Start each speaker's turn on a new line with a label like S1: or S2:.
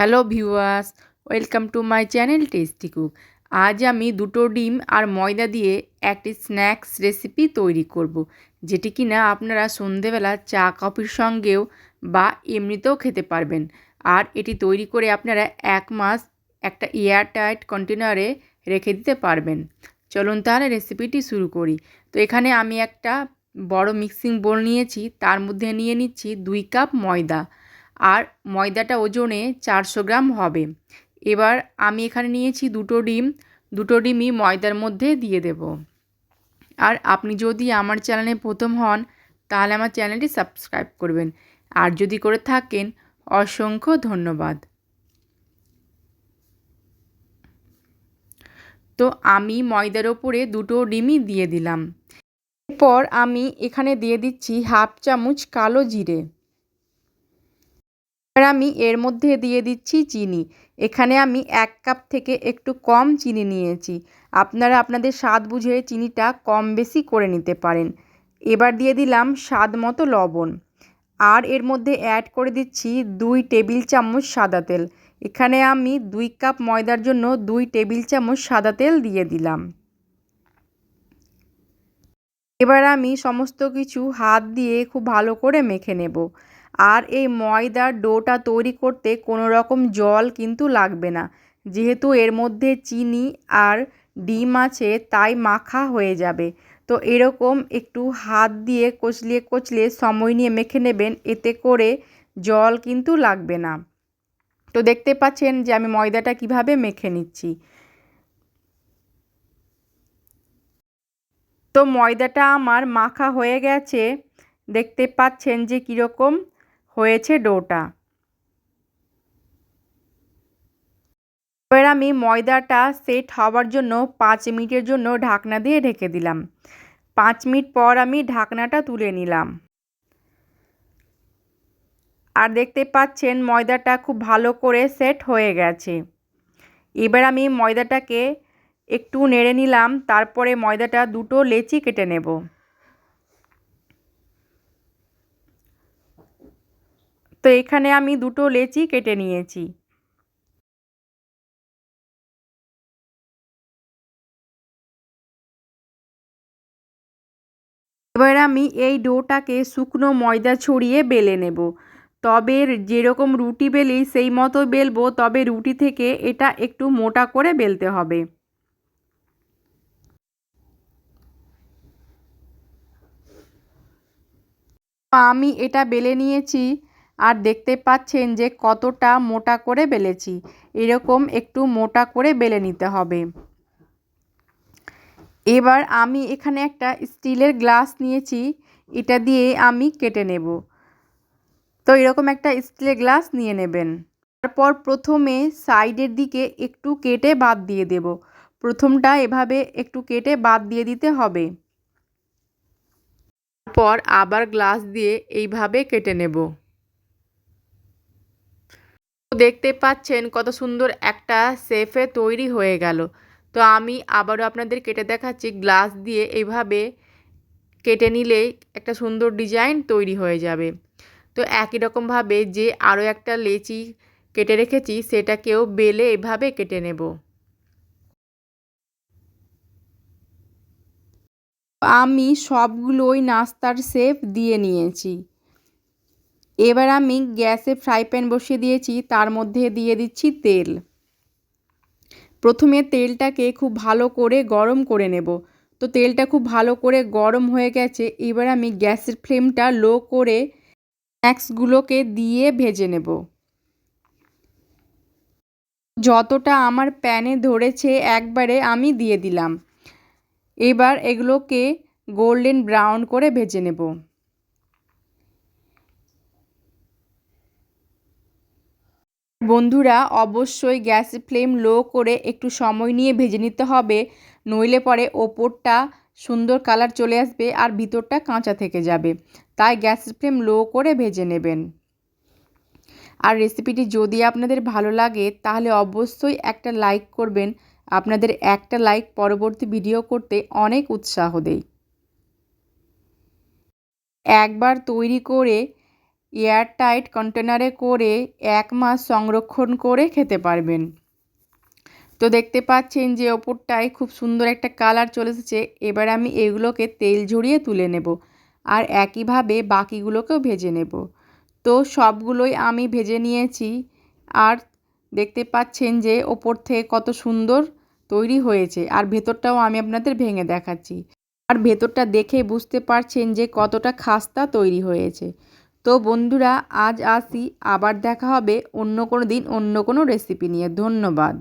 S1: Hello viewers, welcome to my channel tasty cook. আজ আমি দুটো ডিম আর ময়দা দিয়ে একটি স্ন্যাক্স রেসিপি তৈরি করব। যেটি কিনা আপনারা সন্ধেবেলা চা কফির সঙ্গেও বা এমনিতেও খেতে পারবেন। আর এটি তৈরি করে আপনারা এক মাস একটা এয়ার টাইট কন্টেনারে রেখে দিতে পারবেন। চলুন তাহলে রেসিপিটি শুরু করি। তো এখানে আমি একটা বড় মিক্সিং বোল নিয়েছি, তার মধ্যে নিয়ে নিচ্ছি দুই কাপ ময়দা। আর ময়দাটা ওজনে চারশো গ্রাম হবে। এবার আমি এখানে নিয়েছি দুটো ডিম। দুটো ডিমই ময়দার মধ্যে দিয়ে দেব। আর আপনি যদি আমার চ্যানেলে প্রথম হন, তাহলে আমার চ্যানেলটি সাবস্ক্রাইব করবেন। আর যদি করে থাকেন, অসংখ্য ধন্যবাদ। তো আমি ময়দার ওপরে দুটো ডিমই দিয়ে দিলাম। এরপর আমি এখানে দিয়ে দিচ্ছি হাফ চামচ কালো জিরে। এবার আমি এর মধ্যে দিয়ে দিচ্ছি চিনি। এখানে আমি এক কাপ থেকে একটু কম চিনি নিয়েছি। আপনারা আপনাদের স্বাদ বুঝে চিনিটা কম বেশি করে নিতে পারেন। এবার দিয়ে দিলাম স্বাদ মতো লবণ। আর এর মধ্যে অ্যাড করে দিচ্ছি দুই টেবিল চামচ সাদা তেল। এখানে আমি দুই কাপ ময়দার জন্য দুই টেবিল চামচ সাদা তেল দিয়ে দিলাম। এবার আমি সমস্ত কিছু হাত দিয়ে খুব ভালো করে মেখে নেব। আর এই ময়দার ডোটা তৈরি করতে কোনো রকম জল কিন্তু লাগবে না। যেহেতু এর মধ্যে চিনি আর ডিম আছে, তাই মাখা হয়ে যাবে। তো এরকম একটু হাত দিয়ে কচলিয়ে কচলিয়ে সময় নিয়ে মেখে নেবেন, এতে করে জল কিন্তু লাগবে না। তো দেখতে পাচ্ছেন যে আমি ময়দাটা কীভাবে মেখে নিচ্ছি। তো ময়দাটা আমার মাখা হয়ে গেছে। দেখতে পাচ্ছেন যে কীরকম হয়েছে ডোটা। এবার আমি ময়দাটা সেট হওয়ার জন্য পাঁচ মিনিটের জন্য ঢাকনা দিয়ে ঢেকে দিলাম। পাঁচ মিনিট পর আমি ঢাকনাটা তুলে নিলাম। আর দেখতে পাচ্ছেন ময়দাটা খুব ভালো করে সেট হয়ে গেছে। এবার আমি ময়দাটাকে একটু নেড়ে নিলাম, তারপরে ময়দাটা দুটো লেচি কেটে নেব। তো এখানে আমি দুটো লেচি কেটে নিয়েছি। এবার আমি এই ডোটাকে শুকনো ময়দা ছড়িয়ে বেলে নেব। তবে যেরকম রুটি বেলি সেই মতো বেলবো, তবে রুটি থেকে এটা একটু মোটা করে বেলতে হবে। আমি এটা বেলে নিয়েছি। আর দেখতে পাচ্ছেন যে কতটা মোটা করে বেলেছি। এরকম একটু মোটা করে বেলে নিতে হবে। এবার আমি এখানে একটা স্টিলের গ্লাস নিয়েছি। এটা দিয়ে আমি কেটে নেব। তো এরকম একটা স্টিলের গ্লাস নিয়ে নেবেন। তারপর প্রথমে সাইডের দিকে একটু কেটে বাদ দিয়ে দেব। প্রথমটা এভাবে একটু কেটে বাদ দিয়ে দিতে হবে। তারপর আবার গ্লাস দিয়ে এইভাবে কেটে নেব। দেখতে পাচ্ছেন কত সুন্দর একটা সেফে তৈরি হয়ে গেল। তো আমি আবারও আপনাদের কেটে দেখাচ্ছি, গ্লাস দিয়ে এইভাবে কেটে নিলেই একটা সুন্দর ডিজাইন তৈরি হয়ে যাবে। তো একই রকমভাবে যে আরও একটা লেচি কেটে রেখেছি, সেটাকেও বেলে এভাবে কেটে নেব। আমি সবগুলোই নাস্তার শেপ দিয়ে নিয়েছি। এবার আমি গ্যাসে ফ্রাই প্যান বসিয়ে দিয়েছি, তার মধ্যে দিয়ে দিচ্ছি তেল। প্রথমে তেলটাকে খুব ভালো করে গরম করে নেব। তো তেলটা খুব ভালো করে গরম হয়ে গেছে, এবার আমি গ্যাসের ফ্লেমটা লো করে স্ন্যাক্সগুলোকে দিয়ে ভেজে নেব। যতটা আমার প্যানে ধরেছে, একবারে আমি দিয়ে দিলাম। এবার এগুলোকে গোল্ডেন ব্রাউন করে ভেজে নেব। বন্ধুরা, অবশ্যই গ্যাসের ফ্লেম লো করে একটু সময় নিয়ে ভেজে নিতে হবে, নইলে পরে ওপরটা সুন্দর কালার চলে আসবে আর ভিতরটা কাঁচা থেকে যাবে। তাই গ্যাসের ফ্লেম লো করে ভেজে নেবেন। আর রেসিপিটি যদি আপনাদের ভালো লাগে, তাহলে অবশ্যই একটা লাইক করবেন। আপনাদের একটা লাইক পরবর্তী ভিডিও করতে অনেক উৎসাহ দেয়। একবার তৈরি করে এয়ারটাইট কন্টেনারে করে এক মাস সংরক্ষণ করে খেতে পারবেন। তো দেখতে পাচ্ছেন যে ওপরটায় খুব সুন্দর একটা কালার চলে এসেছে। এবার আমি এগুলোকে তেল ঝরিয়ে তুলে নেব আর একইভাবে বাকিগুলোকেও ভেজে নেব। তো সবগুলোই আমি ভেজে নিয়েছি আর দেখতে পাচ্ছেন যে ওপর থেকে কত সুন্দর তৈরি হয়েছে আর ভেতরটাও আমি আপনাদের ভেঙে দেখাচ্ছি। আর ভেতরটা দেখে বুঝতে পারছেন যে কতটা খাস্তা তৈরি হয়েছে। তো বন্ধুরা, আজ আসি। আবার দেখা হবে অন্য কোনো দিন, অন্য কোনো রেসিপি নিয়ে। ধন্যবাদ।